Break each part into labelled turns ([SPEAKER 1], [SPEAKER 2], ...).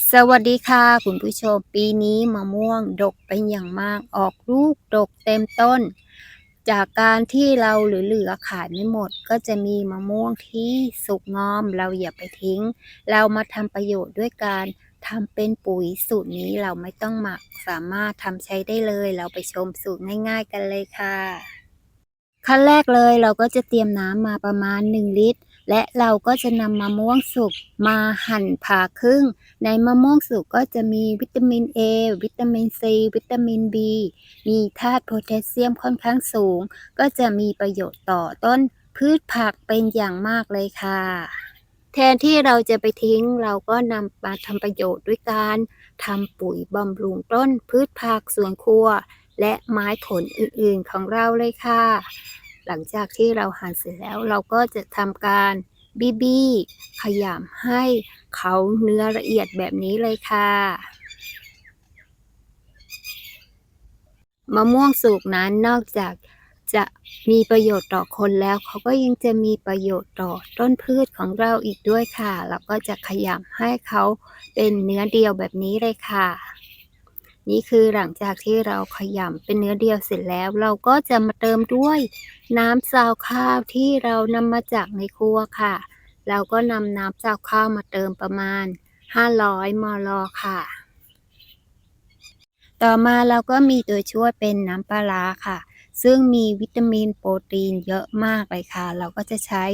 [SPEAKER 1] สวัสดีค่ะคุณผู้ชมปีนี้มะม่วงดกเป็นอย่างมากออกลูกดกเต็มต้น จากการที่เราเหลือๆขายไม่หมด ก็จะมีมะม่วงที่สุกงอมเราอย่าไปทิ้ง เรามาทำประโยชน์ด้วยการทำเป็นปุ๋ยสูตรนี้เราไม่ต้องหมักสามารถทำใช้ได้เลย เราไปชมสูตรง่าย ๆ กันเลยค่ะ ขั้นแรกเลยเราก็จะเตรียมน้ำมาประมาณ 1 ลิตร และเราก็จะนำมะม่วงสุกมาหั่นผ่าครึ่ง ในมะม่วงสุกก็จะมีวิตามิน A วิตามิน C วิตามิน B มีธาตุโพแทสเซียมค่อนข้างสูง ก็จะมีประโยชน์ต่อต้นพืชผักเป็นอย่างมากเลยค่ะ แทนที่เราจะไปทิ้งเราก็นำมาทำประโยชน์ด้วยการทำปุ๋ยบำรุงต้นพืชผักสวนครัว และไม้ผลอื่นๆของเราเลยค่ะ หลังจากที่เราหั่นเสร็จแล้วเราก็จะทำการบีบีขยำให้เขาเนื้อละเอียดแบบนี้เลยค่ะมะม่วงสุกนั้นนอกจากจะมีประโยชน์ต่อคนแล้ว เขาก็ยังจะมีประโยชน์ต่อต้นพืชของเราอีกด้วยค่ะเราก็จะขยำให้เขาเป็นเนื้อเดียวแบบนี้เลยค่ะ นี่คือหลังจากที่เราขยำเป็นเนื้อเดียวเสร็จแล้ว เราก็จะมาเติมด้วยน้ำซาวข้าวที่เรานำมาจากในครัวค่ะ เราก็นำน้ำซาวข้าวมาเติมประมาณ 500 มลค่ะ ต่อมาเราก็มีตัวช่วยเป็นน้ำปลาร้าค่ะ ซึ่งมีวิตามินโปรตีนเยอะมากเลยค่ะ เราก็จะใช้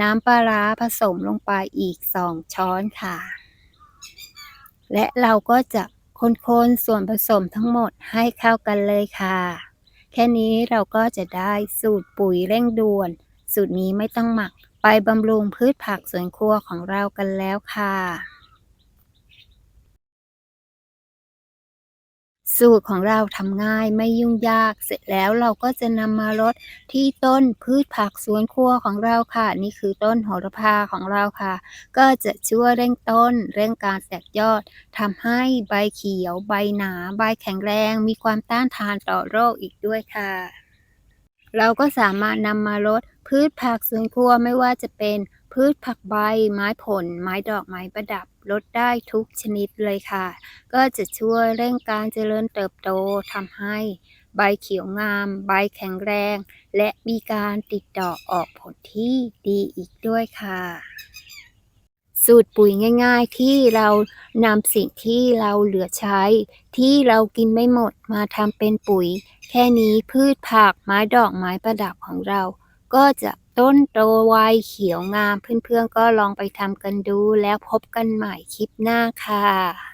[SPEAKER 1] น้ำปลาร้าผสมลงไปอีก 2 ช้อนค่ะ และเราก็จะ คนๆส่วนผสมทั้งหมดให้เข้ากันเลยค่ะ แค่นี้เราก็จะได้สูตรปุ๋ยเร่งด่วน สูตรนี้ไม่ต้องหมักไปบำรุงพืชผักสวนครัวของเรากันแล้วค่ะ สูตรของเราทำง่ายไม่ยุ่งยาก เสร็จแล้วเราก็จะนำมารดที่ต้นพืชผักสวนครัวของเราค่ะ นี่คือต้นโหระพาของเราค่ะ ก็จะช่วยเร่งต้น เร่งการแตกยอดทำให้ใบเขียว ใบหนา ใบแข็งแรง มีความต้านทานต่อโรคอีกด้วยค่ะ เราก็สามารถนำมารดพืชผักสวนครัวไม่ว่าจะเป็น พืชผักใบ ไม้ผล ไม้ดอกไม้ประดับลดได้ทุกชนิดเลยค่ะ ก็จะช่วยเร่งการเจริญเติบโตทำให้ใบเขียวงาม ใบแข็งแรง และมีการติดดอกออกผลที่ดีอีกด้วยค่ะ สูตรปุ๋ยง่าย ๆ ที่เรานำสิ่งที่เราเหลือใช้ ที่เรากินไม่หมดมาทำเป็นปุ๋ย แค่นี้พืชผักไม้ดอกไม้ประดับของเรา ก็จะ ต้นโตวายเขียวงาม เพื่อนๆก็ลองไปทำกันดูแล้วพบกันใหม่คลิปหน้าค่ะ